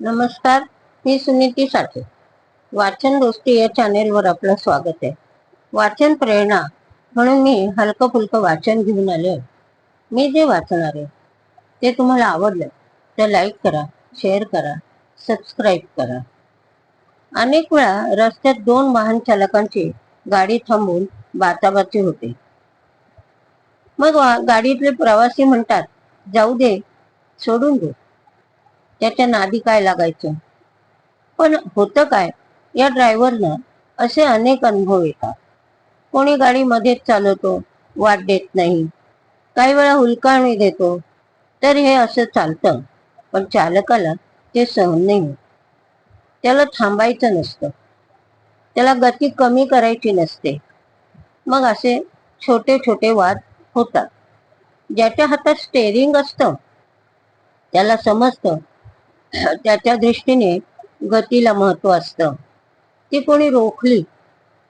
नमस्कार मी सुनीती साठे. वाचन गोष्टी या चॅनेलवर आपलं स्वागत आहे. वाचन प्रेरणा म्हणून मी हलकं फुलकं वाचन घेऊन आले आहे. मी जे वाचणार आहे ते तुम्हाला आवडलं तर लाईक करा शेअर करा सबस्क्राईब करा. अनेक वेळा रस्त्यात दोन वाहन चालकांची गाडी थांबून बाचाबाची होते. मग वा- गाडीतले प्रवासी म्हणतात जाऊ दे सोडून दे. त्याच्या नादी काय लागायचं? पण होतं काय? या ड्रायव्हरनं असे अनेक अनुभव येतात. कोणी गाडी मध्येच चालवतो वाट देत नाही. काही वेळा हुलकावणी देतो. तर हे असं चालतं पण चालकाला ते सहन नाही होत. त्याला थांबायचं नसतं. त्याला गती कमी करायची नसते. मग असे छोटे छोटे वाद होतात. ज्याच्या हातात स्टेरिंग असतं त्याला समजतं त्याच्या दृष्टीने गतीला महत्त्व असतं. ती कोणी रोखली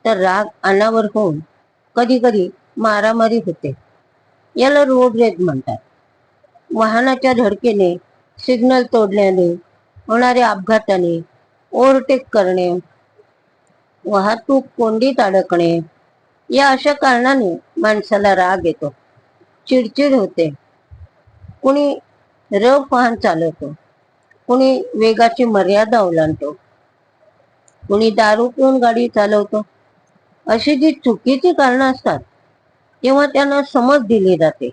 तर राग अनावर होऊन कधी कधी मारामारी होते. याला रोड रेज म्हणतात. वाहनाच्या धडकेने सिग्नल तोडल्याने होणाऱ्या अपघाताने ओव्हरटेक करणे वाहतूक कोंडीत अडकणे या अशा कारणाने माणसाला राग येतो. चिडचिड होते. कुणी रफ वाहन चालवतो. कुणी वेगाची मर्यादा ओलांडतो. कुणी दारू पिऊन गाडी चालवतो. अशी जी चुकीची कारणं असतात तेव्हा त्यांना समज दिली जाते.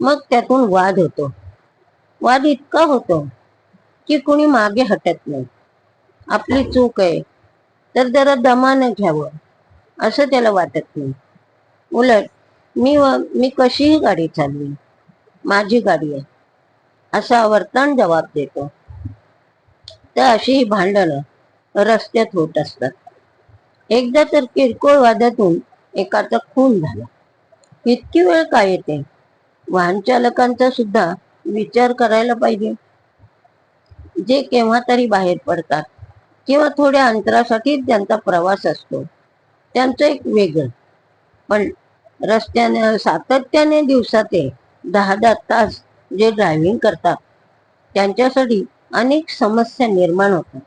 मग त्यातून वाद होतो. वाद इतका होतो की कुणी मागे हटत नाही. आपली चूक आहे तर जरा दमानं घ्यावं असं त्याला वाटत नाही. उलट मी व- मी कशीही गाडी चालवी माझी गाडी आहे. असा वर्तन जबाब देतो. तर अशी ही भांडणं रस्त्यात होत असतात. एकदा तर किरकोळ वादातून एकाचा खून झाला. इतकी वेळ काय येते? वाहन चालकांचा सुद्धा विचार करायला पाहिजे. जे केव्हा तरी बाहेर पडतात किंवा थोड्या अंतरासाठी त्यांचा प्रवास असतो. त्यांचं एक वेगळं. पण रस्त्याने सातत्याने दिवसाते दहा दहा तास जे ड्रायव्हिंग करतात त्यांच्यासाठी अनेक समस्या निर्माण होतात.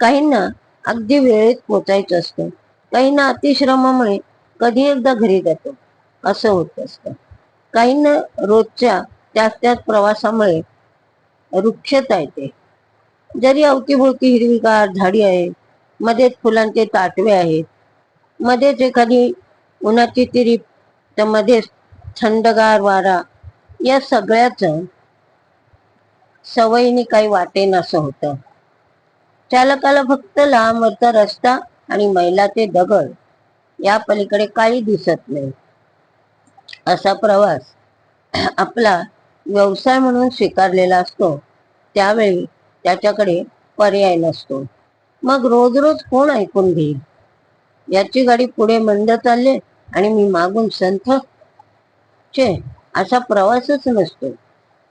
काहींना अगदी वेळेत पोचायचं असतं काहींना अतिश्रमामुळे कधी एकदा घरी जातो असं होत असतं. काहींना रोजच्या त्याच त्याच प्रवासामुळे वृक्षता येते. जरी अवतीभोवती हिरवीगार झाडी आहे मध्येच फुलांचे ताटवे आहेत मध्येच एखादी उन्हाची तिरीप तर मध्येच थंडगार वारा या सगळ्याच सवयीने काही वाटेन असं होतं चालकाला फक्त लांबवरचा रस्ता आणि मैलाचे दगड या पलीकडे काही दिसत नाही. असा प्रवास आपला व्यवसाय म्हणून स्वीकारलेला असतो. त्यावेळी त्याच्याकडे पर्याय नसतो. मग रोज रोज कोण ऐकून घेईल? याची गाडी पुढे मंद चालले आणि मी मागून संथ चे असा प्रवासच नसतो.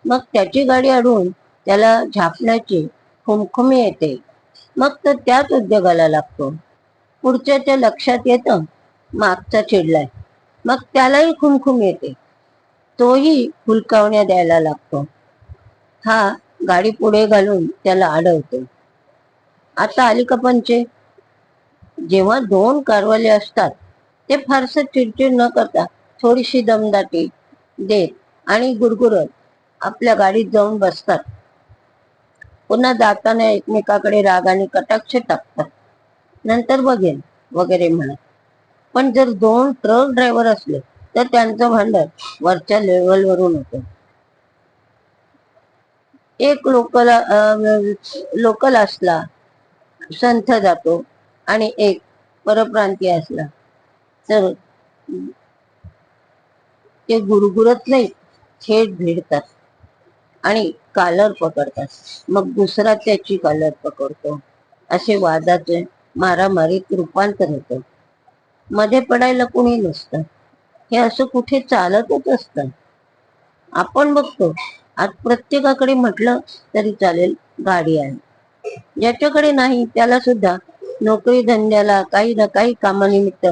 मग त्याची गाडी अडून त्याला झापण्याची खुमखुमी येते. मग तर त्याच उद्योगाला लागतो. पुढच्याच्या लक्षात येतं मागचा चिडलाय. मग त्यालाही खुमखुम येते. तोही हुलकावण्या द्यायला लागतो. हा गाडी पुढे घालून त्याला अडवतो आता आली का पंचे? जेव्हा दोन कारवाले असतात ते फारसं चिडचिड न करता थोडीशी दमदाटी देत आणि गुरगुरत आपल्या गाडीत जाऊन बसतात. पुन्हा जाताना एकमेकाकडे रागाने कटाक्ष टाकतात. नंतर बघेन वगैरे म्हणत. पण जर दोन ट्रक ड्रायव्हर असले तर त्यांचं भांडण वरच्या लेवलवरून होतं. एक लोकल लोकल असला संथ जातो आणि एक परप्रांतीय असला. तर ते गुरगुरत नाही थेट भिडतात आणि कालर पकडतात. मग दुसरा त्याची कालर पकडतो. असे वादाचे मारामारीत रूपांतर होतं. मध्ये पडायला कुणी नसतं. हे असं कुठे चालतच असतं. आपण बघतो आज प्रत्येकाकडे म्हटलं तरी चालेल गाडी आहे. ज्याच्याकडे नाही त्याला सुद्धा नोकरी धंद्याला काही ना काही कामानिमित्त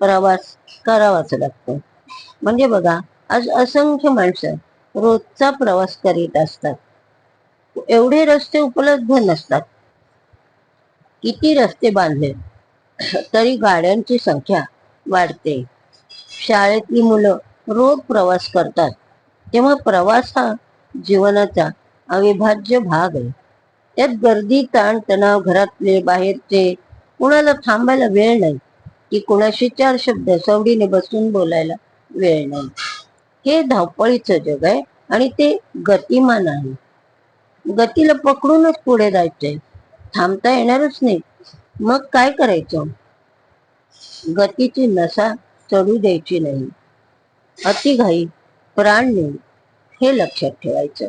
प्रवास करावाच लागतो. म्हणजे बघा आज असंख्य माणसं रोजचा प्रवास करीत असतात. एवढे रस्ते उपलब्ध नसतात. किती रस्ते बांधले तरी गाड्यांची संख्या वाढते. शाळेतली मुलं रोज प्रवास करतात. तेव्हा प्रवास हा जीवनाचा अविभाज्य भाग आहे. त्यात गर्दी ताण तणाव घरातले बाहेरचे कुणाला थांबायला वेळ नाही. की कुणाशी चार शब्द सवडीने बसून बोलायला वेळ नाही. हे धावपळीचं जग आहे आणि ते गतिमान आहे. गतीला पकडूनच पुढे जायचंय. थांबता येणारच नाही. मग काय करायचं? गतीची नसा चढू द्यायची नाही. अतिघाई प्राण नाही हे लक्षात ठेवायचं.